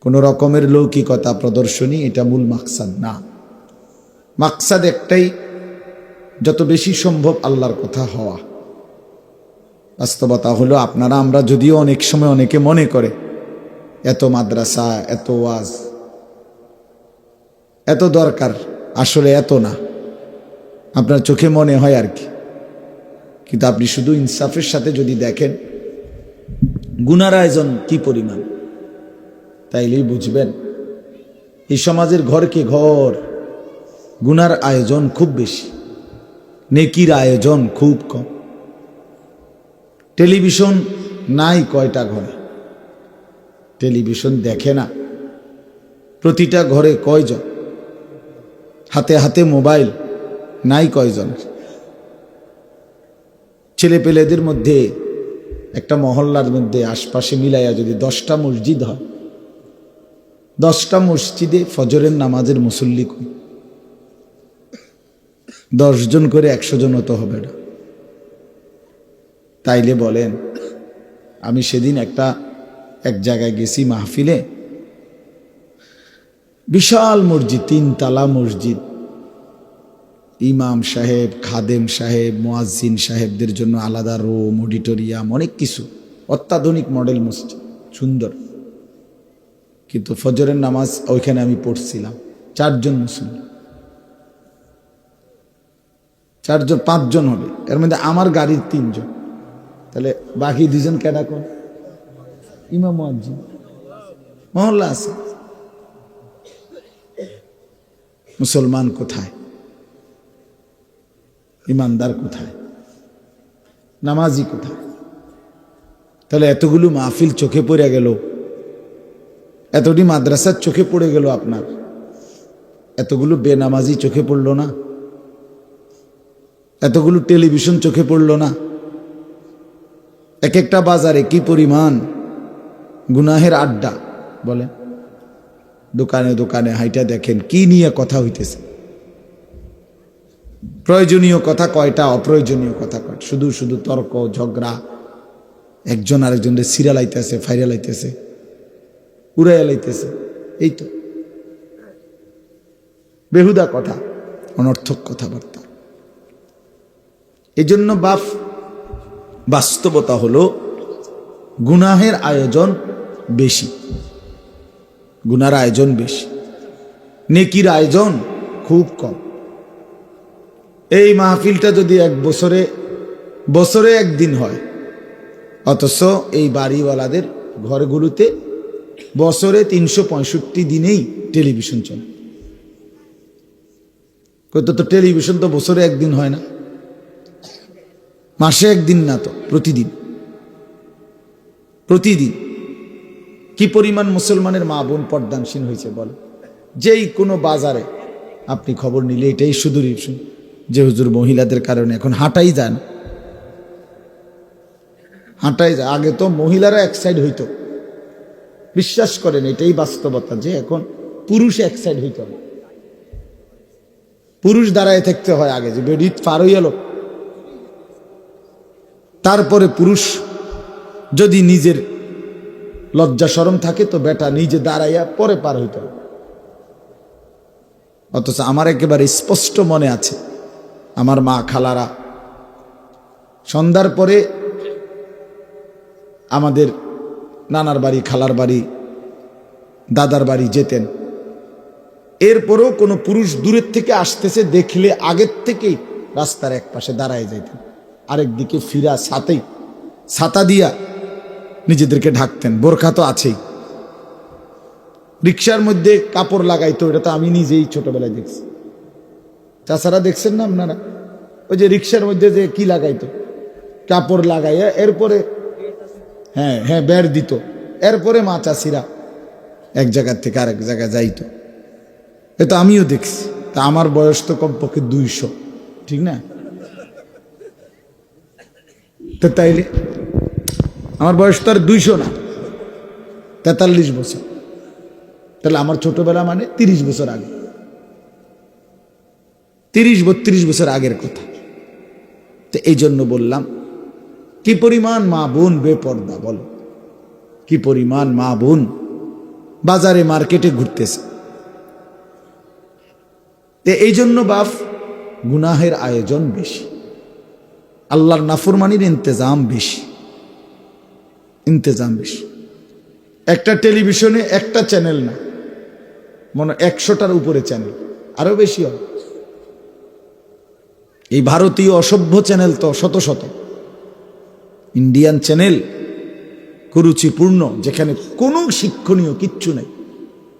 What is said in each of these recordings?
কোনো রকমের লৌকিকতা প্রদর্শনী, এটা মূল মাকসাদ, না। মাকসাদ একটাই, যত বেশি সম্ভব আল্লাহর কথা হওয়া। বাস্তবতা হলো, আপনারা, আমরা যদিও অনেক সময় অনেকে মনে করে, এত মাদ্রাসা, এত ওয়াজ, এত দরকার, আসলে এত না। আপনার চোখে মনে হয় আর কি। কিন্তু আপনি শুধু ইনসাফের সাথে যদি দেখেন, গুনার আয়োজন কি পরিমাণ? তাইলেই বুঝবেন, এই সমাজের ঘরকে ঘর, গুনার আয়োজন খুব বেশি, নেকির আয়োজন খুব কম। টেলিভিশন নাই কয়টা ঘরে? টেলিভিশন দেখে না। প্রতিটা ঘরে কয়জন? হাতে হাতে মোবাইল নাই কয়জন? ছেলে পেলেদের মধ্যে একটা মহল্লার মধ্যে আশপাশে মিলাইয়া যদি দশটা মসজিদ হয় দশটা মসজিদে ফজরের নামাজের মুসল্লি কই দশজন করে একশো জন তো হবে না। তাইলে বলেন, আমি সেদিন একটা, এক জায়গায় গেছি মাহফিলে। বিশাল মসজিদ, তিনতলা মসজিদ। ইমাম সাহেব, খাদেম সাহেব, মোয়াজ্জিন সাহেবদের জন্য আলাদা রুম অডিটোরিয়াম অনেক কিছু। অত্যাধুনিক মডেল মসজিদ, সুন্দর। কিন্তু ফজরের নামাজ ওইখানে আমি পড়ছিলাম। চারজন মুসলিম চারজন, পাঁচজন হবে। এর মধ্যে আমার গাড়ির তিনজন। তাহলে বাকি দুজন কেডা কোন ইমাম মহল্লা আছে। মুসলমান কোথায়? ইমানদার কোথায়? নামাজি কোথায়? তাহলে এতগুলো মাহফিল চোখে পড়ে গেল। এতটি মাদ্রাসার চোখে পড়ে গেল আপনার। এতগুলো বেনামাজি চোখে পড়ল না? এতগুলো টেলিভিশন চোখে পড়ল না? এক একটা বাজারে কি পরিমাণ গুনাহের আড্ডা বলে দোকানে দোকানে হাইটা দেখেন, কি নিয়ে কথা হইতেছে? প্রয়োজনীয় কথা কয়টা, অপ্রয়োজনীয় কথা কয় শুধু শুধু তর্ক, ঝগড়া, একজন আরেকজনের সিরিয়াল আইতেছে ফাইরাল ফাইরালাইতেছে উড়াইয়া লাইতেছে। এই তো। বেহুদা কথা, অনর্থক কথাবার্তা। এই জন্য বাপ বাস্তবতা হলো গুনাহের আয়োজন বেশি। গুনার আয়োজন বেশি। নেকির আয়োজন খুব কম। এই মাহফিলটা যদি এক বছরে বছরে একদিন হয়, অথচ এই বাড়িওয়ালাদের ঘরগুলোতে বছরে তিনশো পঁয়ষট্টি দিনেই টেলিভিশন চলে। কত তো টেলিভিশন তো বছরে একদিন হয় না। মাসে একদিন না তো, প্রতিদিন। প্রতিদিন। কি পরিমাণ মুসলমানের মা বোন পর্দানসীন হয়েছে বল। যেই কোনো বাজারে আপনি খবর নিলে এটাই শুধু শুন যে হুজুর মহিলাদের কারণে এখন হাঁটাই যায় না। হাঁটাই যায়। আগে তো মহিলারা এক সাইড হইতো। বিশ্বাস করেন, এটাই বাস্তবতা যে এখন পুরুষ এক সাইড হইতে হবে। পুরুষ দাঁড়ায় থাকতে হয় আগে, যে বেডিত পার হয়ে এলো তারপরে পুরুষ যদি নিজের লজ্জা সরম থাকে, তো বেটা নিজে দাঁড়াইয়া পরে পার হইতে হবে। অথচ আমার একেবারে স্পষ্ট মনে আছে, আমার মা খালারা, সন্ধ্যার পরে আমাদের নানার বাড়ি, খালার বাড়ি, দাদার বাড়ি যেতেন। এরপরও কোনো পুরুষ দূরের থেকে আসতেছে দেখলে আগের থেকেই রাস্তার এক পাশে দাঁড়ায় যাইতেন। আরেক দিকে ফিরা সাথেই ছাতা দিয়া নিজেদেরকে ঢাকতেন। বোরখা তো আছেই। রিক্সার মধ্যে কাপড় লাগাইতো, এটা তো আমি নিজেই ছোটবেলায় দেখছি। তাছাড়া দেখছেন না আপনারা? ওই যে রিক্সার মধ্যে যে কি লাগাইতো? কাপড় লাগাইয়া, এরপরে হ্যাঁ হ্যাঁ বের দিত। এরপরে মা চাষিরা এক জায়গার থেকে আরেক জায়গায় যাইতো। এ তো আমিও দেখছি। তা আমার বয়স তো কমপক্ষে দুইশো, ঠিক না? তো তাইলে আমার বয়স তো আর দুইশো না, তেতাল্লিশ বছর। তাহলে আমার ছোটবেলা মানে তিরিশ বছর আগে। তিরিশ, বত্রিশ বছর আগের কথা। তো এই জন্য বললাম কি পরিমাণ মা বোন বেপর্দা বলো? কি পরিমাণ মা বোন বাজারে মার্কেটে ঘুরতেছে? এই জন্য বাপ, গুনাহের আয়োজন বেশি। আল্লাহর নাফরমানির ইন্তজাম বেশি। ইন্তজাম বেশি। একটা টেলিভিশনে একটা চ্যানেল না, মনে একশোটার উপরে চ্যানেল আরও বেশি হয় এই ভারতীয় অসভ্য চ্যানেল তো শত শত। ইন্ডিয়ান চ্যানেল কুরুচিপূর্ণ যেখানে কোনো শিক্ষণীয় কিচ্ছু নেই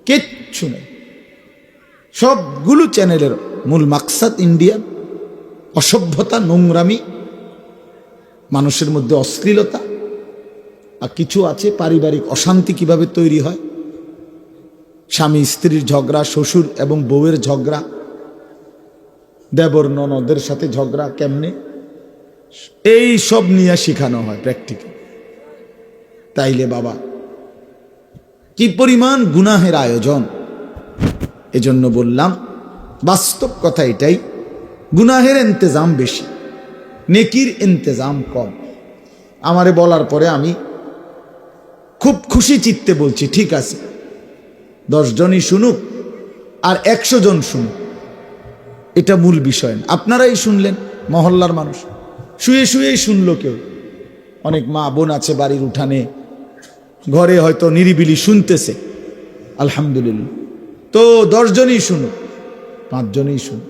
কিচ্ছু নেই। সবগুলো চ্যানেলের মূল মাকসাদ ইন্ডিয়ান অসভ্যতা, নোংরামি, মানুষের মধ্যে অশ্লীলতা, আর কিছু আছে পারিবারিক অশান্তি কীভাবে তৈরি হয়? স্বামী, স্ত্রীর ঝগড়া, শ্বশুর এবং বউয়ের ঝগড়া, দেবর ননদের সাথে ঝগড়া কেমনে? এই সব নিয়ে শেখানো হয় প্র্যাকটিক্যাল তাইলে বাবা, কি পরিমাণ গুনাহের আয়োজন? এজন্য বললাম, বাস্তব কথা এটাই, গুনাহের ইন্তজাম বেশি, নেকির ইন্তজাম কম। আমারে বলার পরে আমি খুব খুশি চিত্তে বলছি, ঠিক আছে, দশজনই শুনুক আর একশো জন শুনুক, এটা মূল বিষয়। আপনারাই শুনলেন, মহল্লার মানুষ। শুয়ে শুয়েই শুনলো কেউ। অনেক মা বোন আছে বাড়ির উঠানে। ঘরে হয়তো নিরিবিলি শুনতেছে। আলহামদুলিল্লাহ। তো দশজনই শুনুক, পাঁচজনই শুনো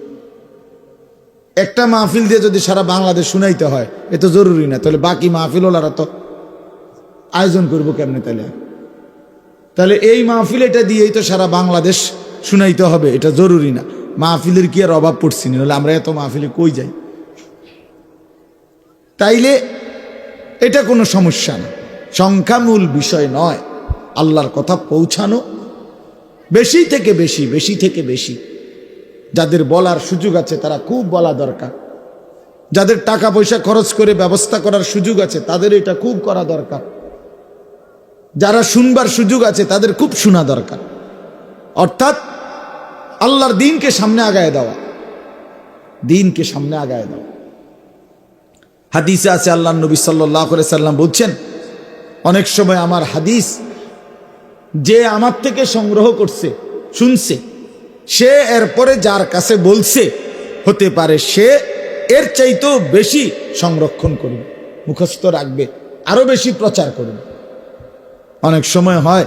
একটা মাহফিল দিয়ে যদি সারা বাংলাদেশ শুনাইতে হয়, এ তো জরুরি না। তাহলে বাকি মাহফিল ওলারা তো আয়োজন করব কেমনে তাহলে? তাহলে এই মাহফিল এটা দিয়েই তো সারা বাংলাদেশ শুনাইতে হবে, এটা জরুরি না। মাহফিলের কি আর অভাব পড়ছি না? আমরা এত মাহফিলে কই যাই? তাইলে এটা কোনো সমস্যা না। সংখ্যামূল বিষয় নয়। আল্লাহর কথা পৌঁছানো। বেশি থেকে বেশি বেশি থেকে বেশি। যাদের বলার সুযোগ আছে তারা খুব বলা দরকার। যাদের টাকা পয়সা খরচ করে ব্যবস্থা করার সুযোগ আছে তাদের এটা খুব করা দরকার। যারা শুনবার সুযোগ আছে তাদের খুব শোনা দরকার। অর্থাৎ আল্লাহর দিনকে সামনে আগায় দেওয়া। দিনকে সামনে আগায় দেওয়া। হাদিসে আছে আল্লাহ নবী সাল্লাহ সাল্লাম বলছেন, অনেক সময় আমার হাদিস যে আমার থেকে সংগ্রহ করছে, শুনছে, সে এরপরে যার কাছে বলছে, হতে পারে সে এর চাইতেও বেশি সংরক্ষণ করবে, মুখস্থ রাখবে, আরও বেশি প্রচার করবে। অনেক সময় হয়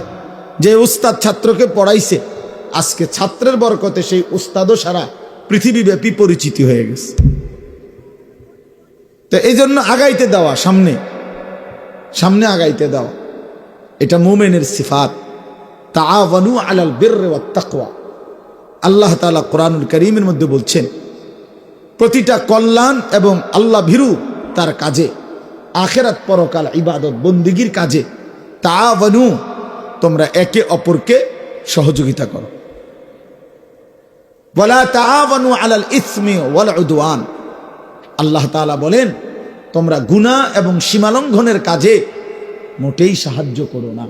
যে উস্তাদ ছাত্রকে পড়াইছে, আজকে ছাত্রের বরকতে সেই উস্তাদও সারা পৃথিবীব্যাপী পরিচিতি হয়ে গেছে। তো এই জন্য আগাইতে দেওয়া, সামনে। সামনে আগাইতে দেওয়া। এটা মোমেনের সিফাত। তাআওয়ানু আলাল বিররি আল্লাহ তাআলা কোরআনুল করিমের মধ্যে বলছেন, প্রতিটা কল্যাণ এবং আল্লাহ ভীরু তার কাজে, আখেরাত পরকাল ইবাদত বন্দিগির কাজে। তাআওয়ানু, তোমরা একে অপরকে সহযোগিতা করো। ওয়ালা তাআওয়ানু আলাল ইসমি ওয়াল উদওয়ান। আল্লাহ তাআলা বলেন, তোমরা গুনাহ এবং সীমালঙ্ঘনের কাজে মোটেই সাহায্য করো না।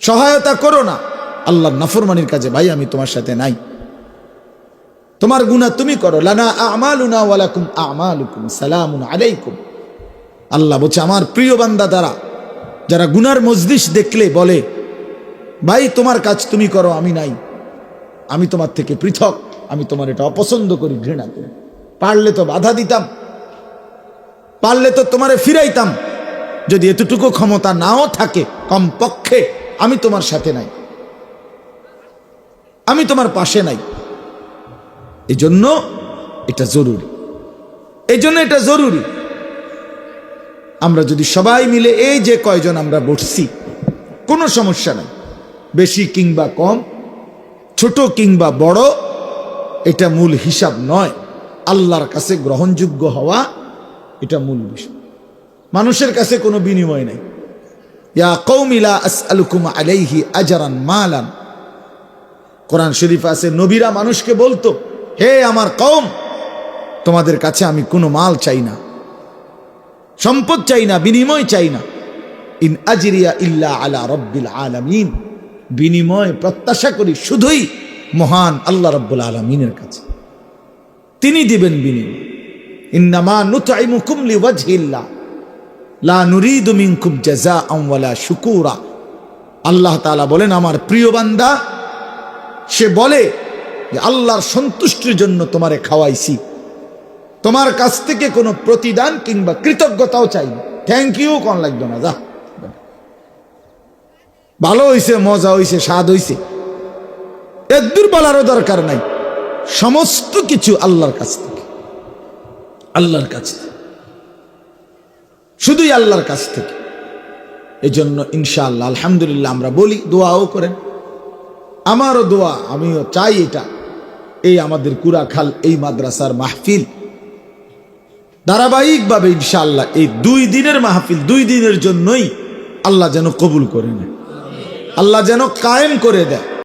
সহায়তা করো না। আল্লাহ নাফরমানির কাজে ভাই, আমি তোমার সাথে নাই। তোমার গুণা তুমি করো। আলাইকুম। আল্লাহ বলছে, আমার প্রিয় বান্দা দ্বারা, যারা গুনার মজলিস দেখলে বলে, ভাই, তোমার কাজ তুমি করো, আমি নাই। আমি তোমার থেকে পৃথক, আমি তোমার এটা অপছন্দ করি, ঘৃণা করি। পারলে তো বাধা দিতাম, পারলে তো তোমারে ফিরাইতাম। যদি এতটুকু ক্ষমতা নাও থাকে কমপক্ষে, আমি তোমার সাথে নাই। আমি তোমার পাশে নাই। এই জন্য এটা জরুরি। এই জন্য এটা জরুরি। আমরা যদি সবাই মিলে এই যে কয়জন আমরা বসছি, কোনো সমস্যা নাই। বেশি কিংবা কম, ছোট কিংবা বড়, এটা মূল হিসাব নয়। আল্লাহর কাছে গ্রহণযোগ্য হওয়া এটা মূল বিষয়। মানুষের কাছে কোনো বিনিময় নাই। ইয়া কৌমিলা আসআলুকুম আলাইহি আজারান মালান। কোরআন শরীফ আছে, নবীরা মানুষকে বলতো, হে আমার কৌম তোমাদের কাছে আমি কোনো মাল চাই না। সম্পদ চাই না, বিনিময় চাই না। ইন আজরিয়া ইল্লা আলা রব্বিল আলামিন। বিনিময়, প্রত্যাশা করি শুধুই মহান আল্লাহ রব্বুল আলমিনের কাছে। তিনি দিবেন বিনিময় লা শুকুরা। আল্লাহ তাআলা বলেন, আমার প্রিয় বান্দা, সে বলে যে, আল্লাহর সন্তুষ্টির জন্য তোমারে খাওয়াইছি। তোমার কাছ থেকে কোনো প্রতিদান কিংবা কৃতজ্ঞতাও চাই থ্যাংক ইউ কোন লাগবে না, যা। ভালো হইছে, মজা হইছে, স্বাদ হইছে। এদূর বলারও দরকার নাই। সমস্ত কিছু আল্লাহর কাছ থেকে। আল্লাহর কাছ থেকে। শুধুই আল্লাহর কাছ থেকে। এই জন্য ইনশাআল্লাহ, আলহামদুলিল্লাহ আমরা বলি, দোয়াও করেন। আমারও দোয়া, আমিও চাই এটা। এই আমাদের কুরাখাল, এই মাদ্রাসার মাহফিল। ধারাবাহিকভাবে ইনশাআল্লাহ এই দুই দিনের মাহফিল, দুই দিনের জন্যই আল্লাহ যেন কবুল করে নেয়। আল্লাহ যেন কায়েম করে দেয়।